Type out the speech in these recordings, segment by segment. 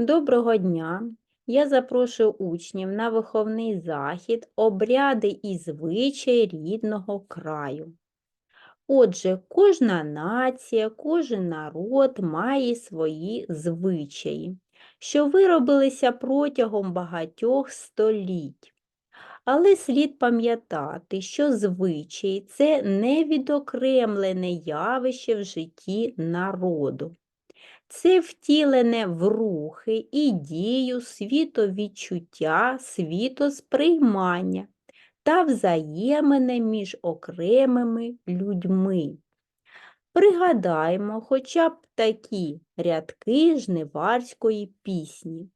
Доброго дня! Я запрошую учнів на виховний захід обряди і звичаї рідного краю. Отже, кожна нація, кожен народ має свої звичаї, що виробилися протягом багатьох століть. Але слід пам'ятати, що звичаї це невідокремлене явище в житті народу. Це втілене в рухи і дію світовідчуття, світосприймання та взаємини між окремими людьми. Пригадаємо хоча б такі рядки жниварської пісні.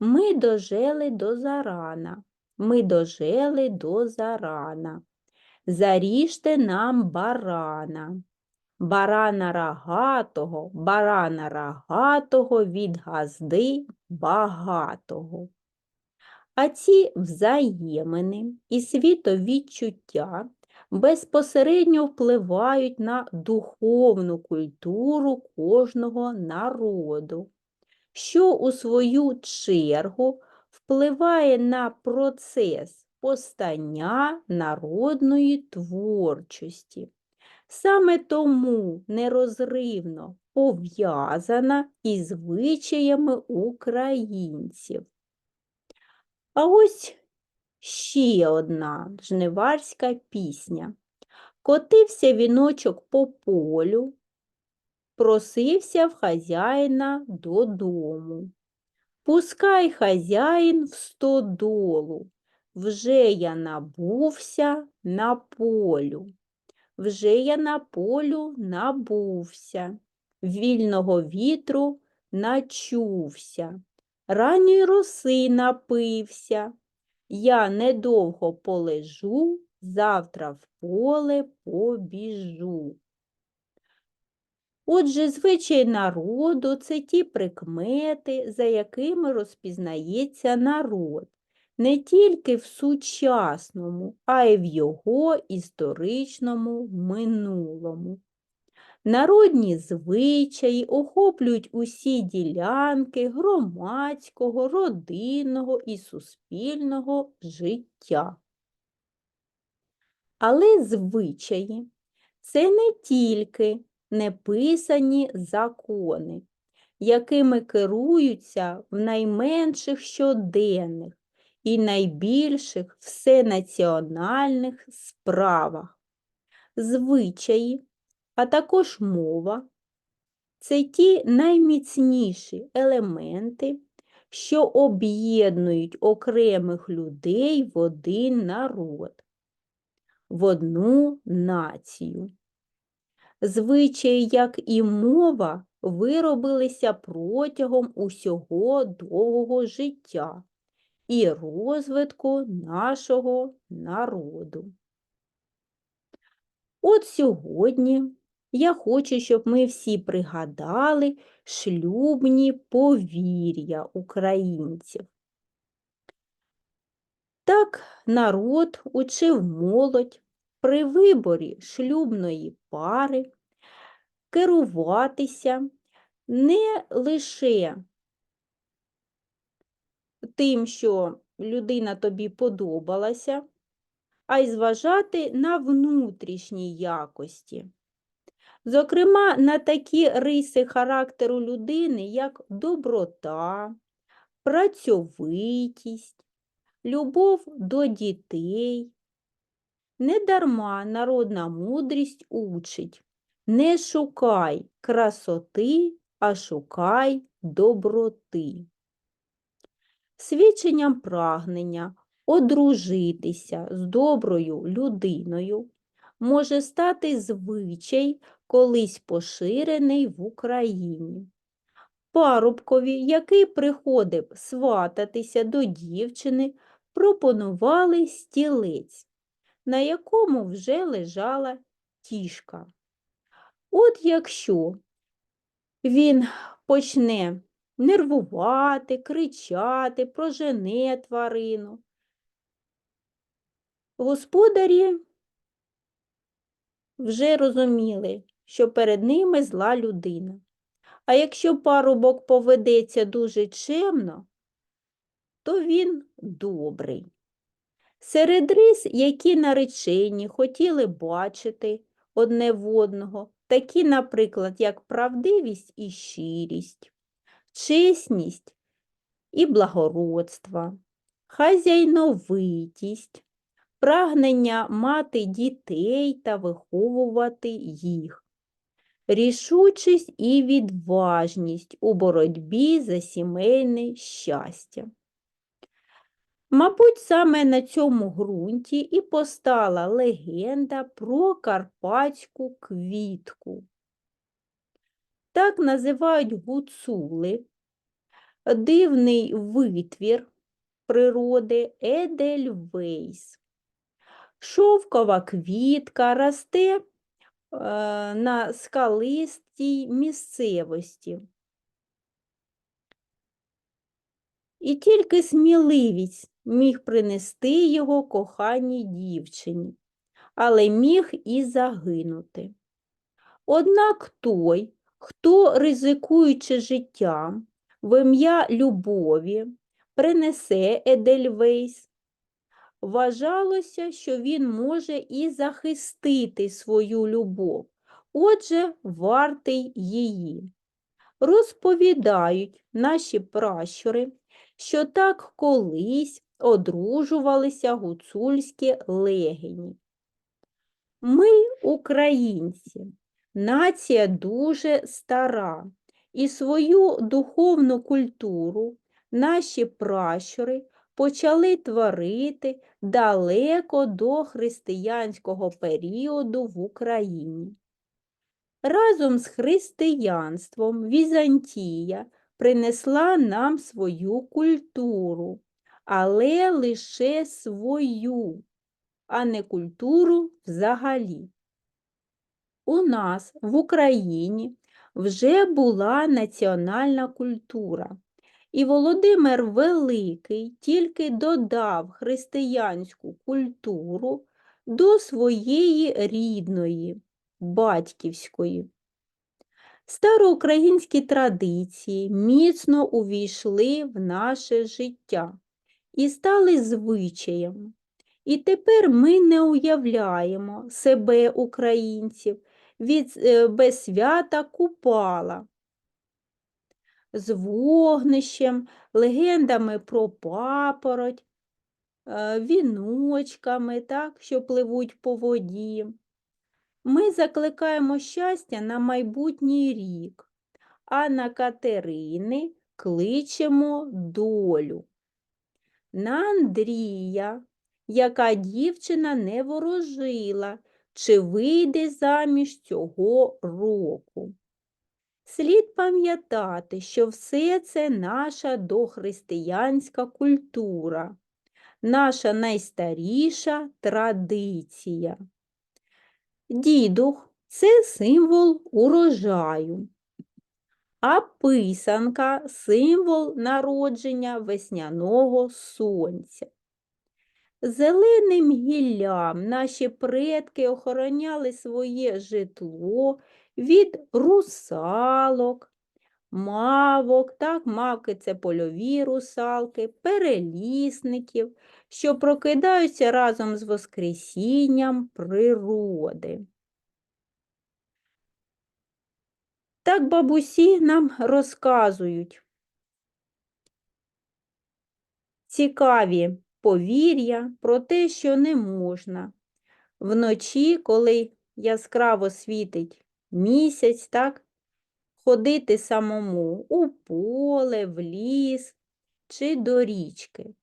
Ми дожили до зарана, ми дожили до зарана. Заріжте нам барана. Барана рогатого, барана рогатого від газди багатого. А ці взаємини і світовідчуття безпосередньо впливають на духовну культуру кожного народу, що у свою чергу впливає на процес постання народної творчості. Саме тому нерозривно пов'язана із звичаями українців. А ось ще одна жниварська пісня. Котився віночок по полю, просився в хазяїна додому. Пускай хазяїн в стодолу, вже я набувся на полю вже я на полю набувся, вільного вітру начувся, ранньої роси напився. Я недовго полежу, завтра в поле побіжу. Отже, звичай народу це ті прикмети, за якими розпізнається народ не тільки в сучасному, а й в його історичному минулому. Народні звичаї охоплюють усі ділянки громадського, родинного і суспільного життя. Але звичаї це не тільки неписані закони, якими керуються в найменших щоденних, і найбільших всенаціональних справах. Звичаї, а також мова це ті найміцніші елементи, що об'єднують окремих людей в один народ, в одну націю. Звичаї, як і мова, виробилися протягом усього довгого життя і розвитку нашого народу. От сьогодні я хочу, щоб ми всі пригадали шлюбні повір'я українців. Так народ учив молодь при виборі шлюбної пари керуватися не лише тим, що людина тобі подобалася, а й зважати на внутрішні якості. Зокрема, на такі риси характеру людини, як доброта, працьовитість, любов до дітей. Недарма народна мудрість учить не шукай красоти, а шукай доброти свідченням прагнення одружитися з доброю людиною може стати звичай, колись поширений в Україні. Парубкові, який приходив свататися до дівчини, пропонували стілець, на якому вже лежала тішка. От якщо він почне нервувати, кричати, прожене тварину. Господарі вже розуміли, що перед ними зла людина, А якщо парубок поведеться дуже чемно, то він добрий. Серед рис, які наречені хотіли бачити одне в одного, такі, наприклад, як правдивість і щирість, чесність і благородство, хазяйновитість, прагнення мати дітей та виховувати їх, рішучість і відважність у боротьбі за сімейне щастя. Мабуть, саме на цьому ґрунті і постала легенда про карпатську квітку. Так називають гуцули, дивний витвір природи Едельвейс. Шовкова квітка росте е, на скалистій місцевості. І тільки сміливість міг принести його коханій дівчині, але міг і загинути. Однак той, хто, ризикуючи життям, в ім'я любові, принесе Едельвейс, вважалося, що він може і захистити свою любов, отже, вартий її. Розповідають наші пращури, що так колись одружувалися гуцульські легені. Ми, українці, нація дуже стара, і свою духовну культуру наші пращури почали творити далеко до християнського періоду в Україні. Разом з християнством Візантія принесла нам свою культуру, але лише свою, а не культуру взагалі. У нас в Україні вже була національна культура, і Володимир Великий тільки додав християнську культуру до своєї рідної, батьківської. Староукраїнські традиції міцно увійшли в наше життя і стали звичаями. І тепер ми не уявляємо себе, українців, від, е, без свята Купала з вогнищем, легендами про папороть, е, віночками, так, що пливуть по воді. Ми закликаємо щастя на майбутній рік, а на Катерини кличемо долю. На Андрія, яка дівчина не ворожила, чи вийде заміж цього року. Слід пам'ятати, що все це наша дохристиянська культура, наша найстаріша традиція. Дідух це символ урожаю, а писанка символ народження весняного сонця. Зеленим гіллям наші предки охороняли своє житло від русалок, мавок, так, мавки це польові русалки, перелісників, що прокидаються разом з Воскресінням природи. Так бабусі нам розказують цікаві повір'я про те, що не можна вночі, коли яскраво світить місяць, так, ходити самому у поле, в ліс чи до річки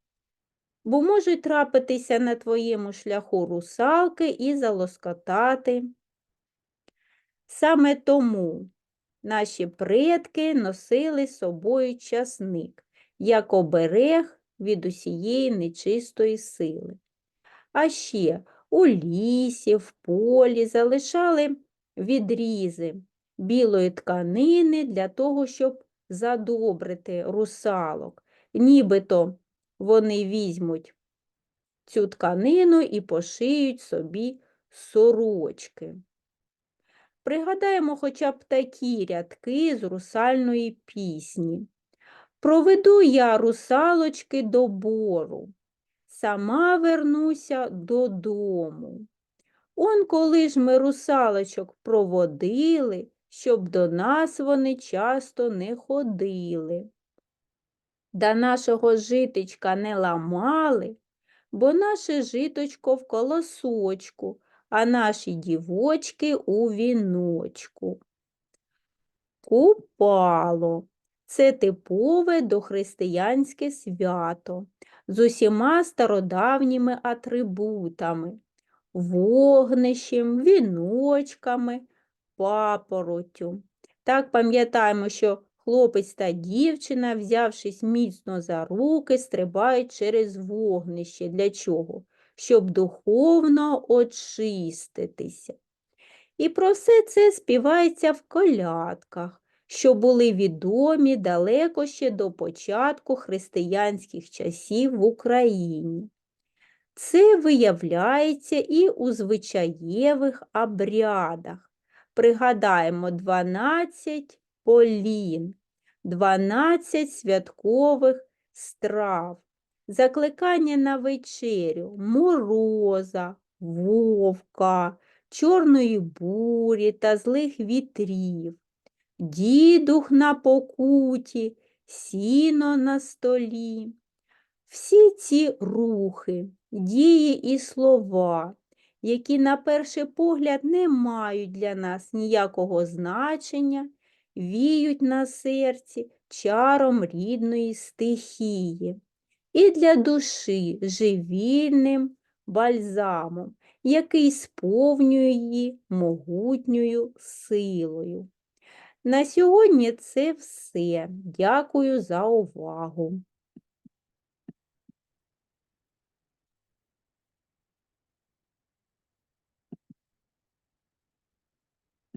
бо можуть трапитися на твоєму шляху русалки і залоскотати. Саме тому наші предки носили з собою часник, як оберег від усієї нечистої сили. А ще у лісі, в полі залишали відрізи білої тканини для того, щоб задобрити русалок, нібито вони візьмуть цю тканину і пошиють собі сорочки. Пригадаємо хоча б такі рядки з русальної пісні. Проведу я русалочки до бору, сама вернуся додому. Он коли ж ми русалочок проводили, щоб до нас вони часто не ходили. Да нашого житечка не ламали, бо наше житочко в колосочку, а наші дівочки у віночку. Купало. Це типове дохристиянське свято з усіма стародавніми атрибутами вогнищем, віночками, папоротю. Так пам'ятаємо, що хлопець та дівчина, взявшись міцно за руки, стрибають через вогнище. Для чого? Щоб духовно очиститися. І про все це співається в колядках, що були відомі далеко ще до початку християнських часів в Україні. Це виявляється і у звичаєвих обрядах. Пригадаємо 12 полін, 12 святкових страв, закликання на вечерю, мороза, вовка, чорної бурі та злих вітрів, дідух на покуті, сіно на столі. Всі ці рухи, дії і слова, які на перший погляд не мають для нас ніякого значення, віють на серці чаром рідної стихії і для душі живільним бальзамом, який сповнює її могутньою силою. На сьогодні це все. Дякую за увагу.